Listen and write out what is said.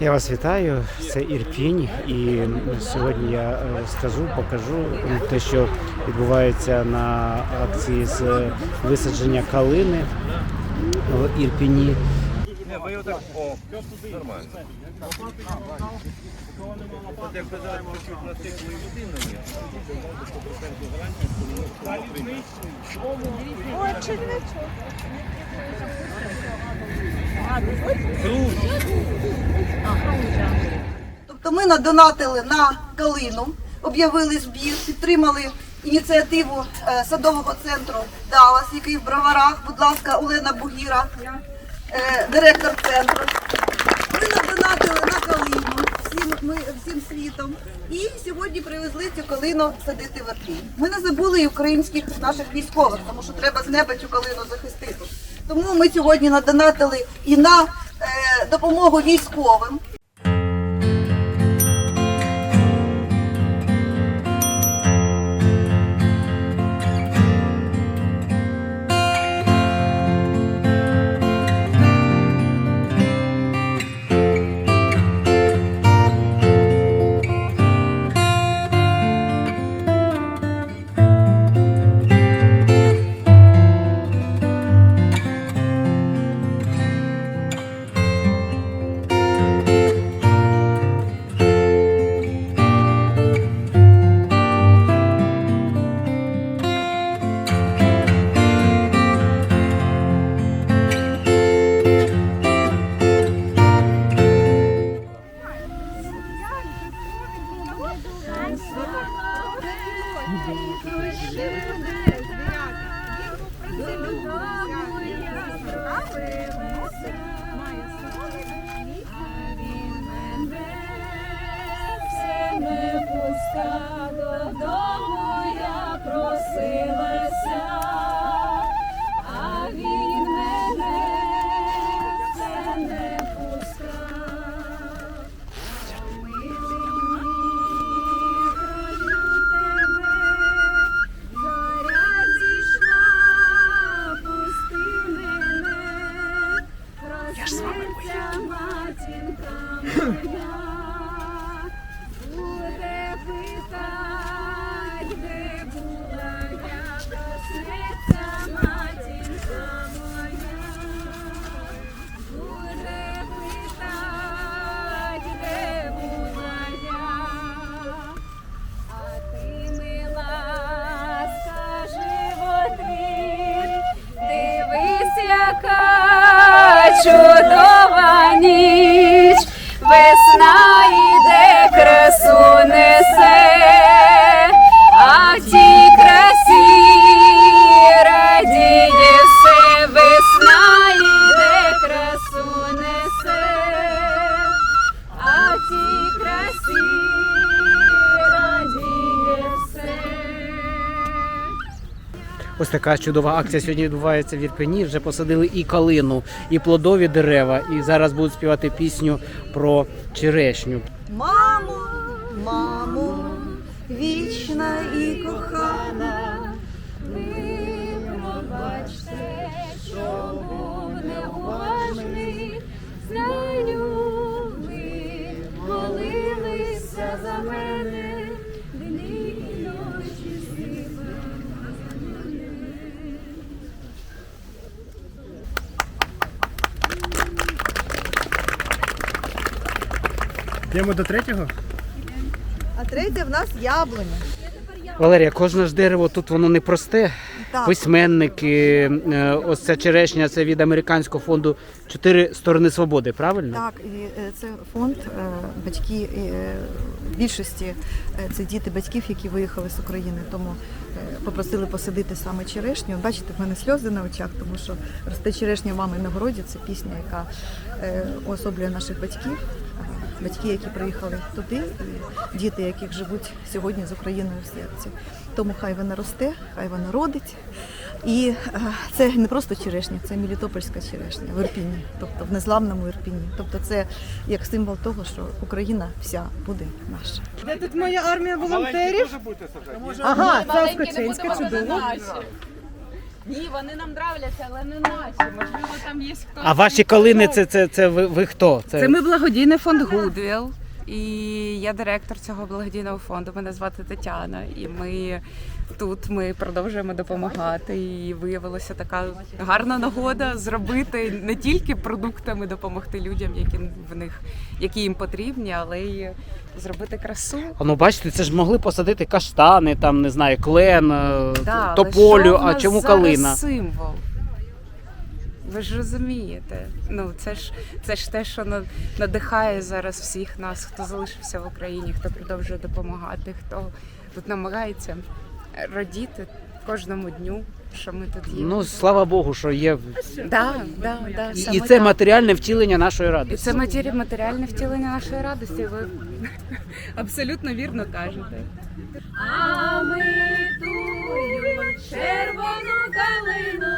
Я вас вітаю. Це Ірпінь, і сьогодні я е, скажу, покажу те, що відбувається на акції з висадження калини в Ірпіні. Не, ви отак, о, нормально. От як казали, що пластикової людини є, Тобто ми надонатили на калину, об'явили збір, підтримали ініціативу е, садового центру Далас, який в Броварах. Будь ласка, Олена Бугіра, директор центру. Ми надонатили на калину всім, ми, всім світом. І сьогодні привезли цю калину садити в Арпінь. Ми не забули і українських наших військових, тому що треба з неба цю калину захистити. Тому ми сьогодні надонатили і на е, допомогу військовим. Не чудова ніч, Ось така чудова акція сьогодні відбувається в Ірпені. Вже посадили і калину, і плодові дерева, і зараз будуть співати пісню про черешню. Мамо, мамо, вічна і кохана, Йдемо до третього? а третє в нас яблуня. Валерія, кожне ж дерево тут воно не просте. Так. Письменники, е, ось ця черешня, це від американського фонду Чотири сторони свободи, правильно? Так, і е, це фонд е, батьки більшості це діти батьків, які виїхали з України. Тому попросили посадити саме черешню. Бачите, в мене сльози на очах, тому що росте черешня мами на городі. Це пісня, яка уособлює наших батьків. Батьки, які приїхали туди, і діти, яких живуть сьогодні з Україною в серці. Тому хай вона росте, хай вона родить. І е, це не просто черешня, це Мелітопольська черешня в Ірпіні, тобто в незламному Ірпіні. Тобто це як символ того, що Україна вся буде наша. Де тут моя армія волонтерів? Ага, це Оскочинське, чудово. Ні, вони нам нравляться, але не наші. Можливо, там є хтось. А ваші колини це, це, це ви, ви хто? Це ми благодійний фонд Гудвіл. І я директор цього благодійного фонду. Мене звати Тетяна. І ми тут ми продовжуємо допомагати. І виявилася така гарна нагода зробити не тільки продуктами допомогти людям, які в них які їм потрібні, але й зробити красу. А ну бачите, це ж могли посадити каштани, там не знаю, клен, е, Да, але тополю. що А чому зараз калина? Символ. Ви ж розумієте. Ну це ж це ж те, що надихає зараз всіх нас, хто залишився в Україні, хто продовжує допомагати, хто тут намагається радіти кожному дню, що ми тут є. Ну слава Богу, що є да, да, да, і, саме і це так. матеріальне втілення нашої І це матері- матеріальне втілення нашої радості. Ви абсолютно вірно кажете. А ми тую червону калину